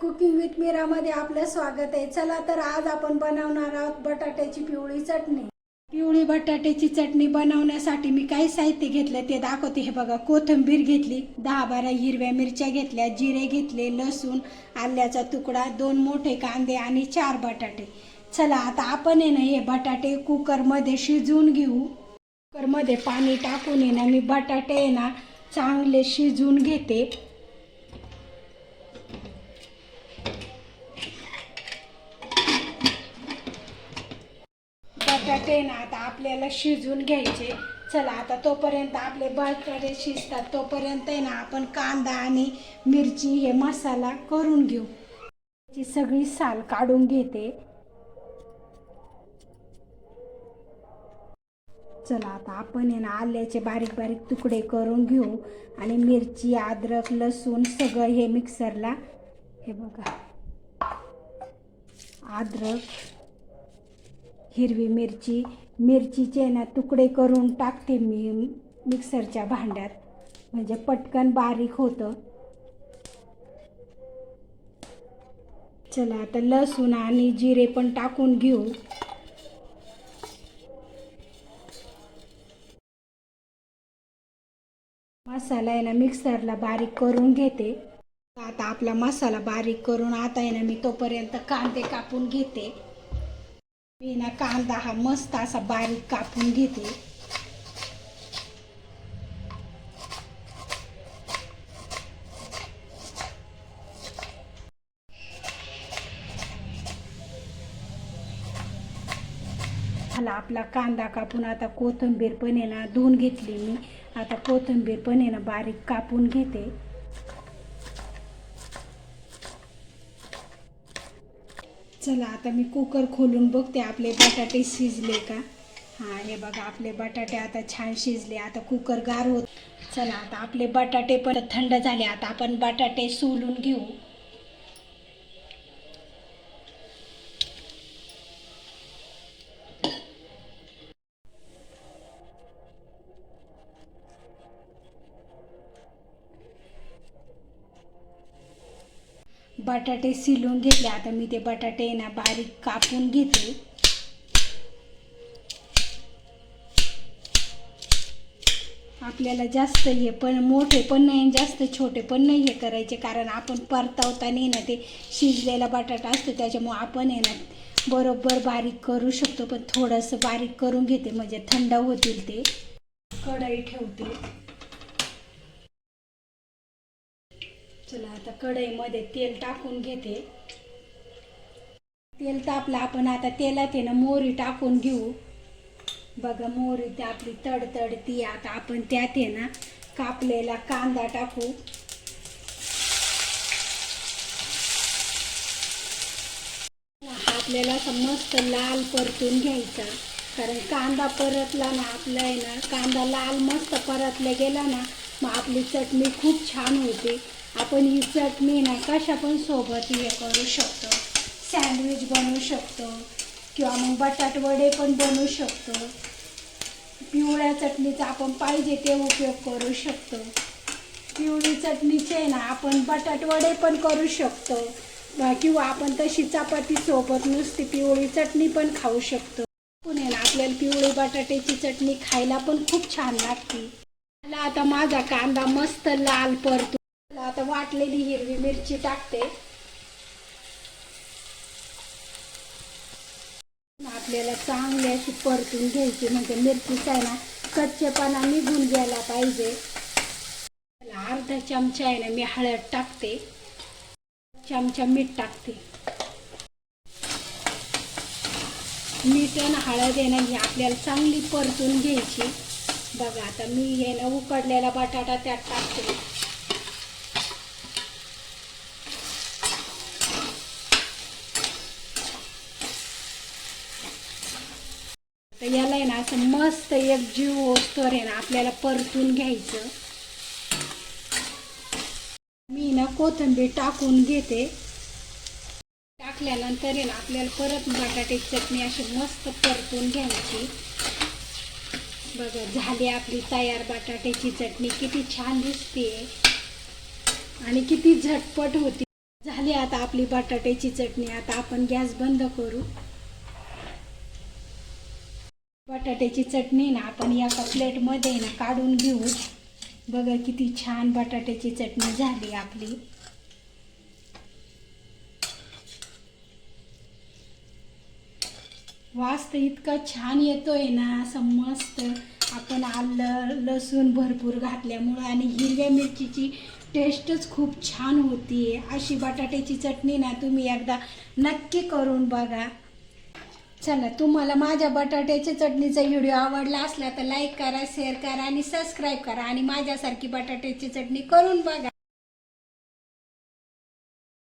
Cooking with मीरामध्ये आपलं स्वागत आहे. चला तर आज आपण बनवणार आहोत बटाट्याची पिवळी चटणी. पिवळी बटाट्याची चटणी बनवण्यासाठी मी काय साहित्य घेतलं ते दाखवते. हे बघा कोथिंबीर घेतली दहा बारा हिरव्या मिरच्या घेतल्या जिरे घेतले लसूण आल्याचा तुकडा दोन मोठे कांदे आणि चार बटाटे. चला आता आपण आहे ना हे बटाटे कुकरमध्ये शिजवून घेऊ. कुकरमध्ये पाणी टाकून आहे ना मी बटाटे आहे ना चांगले शिजवून घेते. बटाटे ना आता आपल्याला शिजून घ्यायचे. चला आता तोपर्यंत आपले बटाटे शिजतात. तोपर्यंत आहे ना आपण कांदा आणि मिरची हे मसाला करून घेऊ. ची सगळी साल काढून घेते. चला आता आपण आहे ना आल्याचे बारीक बारीक तुकडे करून घेऊ. आणि मिरची अद्रक लसूण सगळं हे मिक्सरला हे बघा. अद्रक हिरवी मिरची मिरचीचे ना तुकडे करून टाकते मी मिक्सरच्या भांड्यात. म्हणजे पटकन बारीक होतं. चला आता लसूण आणि जिरे पण टाकून घेऊ. मसाला आहे ना मिक्सरला बारीक करून घेते. आता आपला मसाला बारीक करून आता आहे ना मी तोपर्यंत कांदे कापून घेते. मी ना कांदा हा मस्त असा बारीक कापून घेते. झाला आपला कांदा कापून आता कोथिंबीर पण आहे ना धुवून घेतली मी. आता कोथिंबीर पण आहे ना बारीक कापून घेते. चला आता मी कुकर खोलून बघते आपले बटाटे शिजले का. हां हे बघा आपले बटाटे आता छान शिजले आता कुकर गार होत. चला आता आपले बटाटे पण थंड झाले आता आपण बटाटे सोलून घेऊ. बटाटे सिलून घेतले. आता मी ते बटाटे ना बारीक कापून घेते. आपल्याला जास्त हे पण मोठे पण नाही जास्त छोटे पण नाही हे करायचे. कारण आपण परतावताना ना ते शिजलेला बटाटा असतो त्याच्यामुळे आपण आहे ना बरोबर बारीक करू शकतो. पण थोडंसं बारीक करून घेते म्हणजे थंड होतील ते. कढई ठेवते. चला आता कढईमध्ये तेल टाकून घेते. तेल तापलं आपण आता तेलात आहे ना मोहरी टाकून घेऊ. बघा मोहरी ती आपली तडतडती आता आपण त्यात आहे ना कापलेला कांदा टाकू. आपल्याला असं मस्त लाल परतून घ्यायचा. कारण कांदा परतला ना आपला आहे ना कांदा लाल मस्त परतला गेला ना मग आपली चटणी खूप छान होते. आपण ही चटणी ना कशा पण सोबत हे करू शकतो. सँडविच बनवू शकतो. किंवा मग बटाटवडे पण बनवू शकतो. पिवळ्या चटणीचा आपण पाहिजे ते उपयोग करू शकतो. पिवळी चटणीचे ना आपण बटाटवडे पण करू शकतो. किंवा आपण तशी चपाती सोबत नुसती पिवळी चटणी पण खाऊ शकतो. पुणे ना आपल्याला पिवळी बटाट्याची चटणी खायला पण खूप छान लागते. मला आता माझा कांदा मस्त लाल परतो आता वाटलेली हिरवी मिरची टाकते. आपल्याला चांगली अशी परतून घ्यायची म्हणजे मिरचीच आहे ना कच्चेपणा निघून गेला पाहिजे. अर्धा चमचा आहे ना मी हळद टाकते. चमचा मीठ टाकते. मीठ आणि हळद आहे ना ही आपल्याला चांगली परतून घ्यायची. बघा आता मी हे ना उकडलेला बटाटा त्यात टाकते. तर याला आहे ना असं मस्त एक जीव होतो आहे ना आपल्याला परतून घ्यायचं. मी ना कोथिंबीर टाकून घेते. टाकल्यानंतर आहे ना आपल्याला परत बटाट्याची चटणी अशी मस्त परतून घ्यायची. बघा झाली आपली तयार बटाट्याची चटणी किती छान दिसते. आणि किती झटपट होती. झाली आता आपली बटाट्याची चटणी आता आपण गॅस बंद करू. बटाट्याची चटणी ना आपण एका प्लेटमध्ये ना काढून घेऊ. बघा किती छान बटाट्याची चटणी झाली आपली. वास तर इतका छान येतोय ना असं मस्त. आपण आलं लसूण भरपूर घातल्यामुळं आणि हिरव्या मिरचीची टेस्टच खूप छान होती अशी बटाट्याची चटणी ना तुम्ही एकदा नक्की करून बघा. चला तुम्हाला माझ्या बटाट्याच्या चटणीचा व्हिडिओ आवडला असला तर लाईक करा शेअर करा आणि सबस्क्राईब करा आणि माझ्यासारखी बटाट्याची चटणी करून बघा.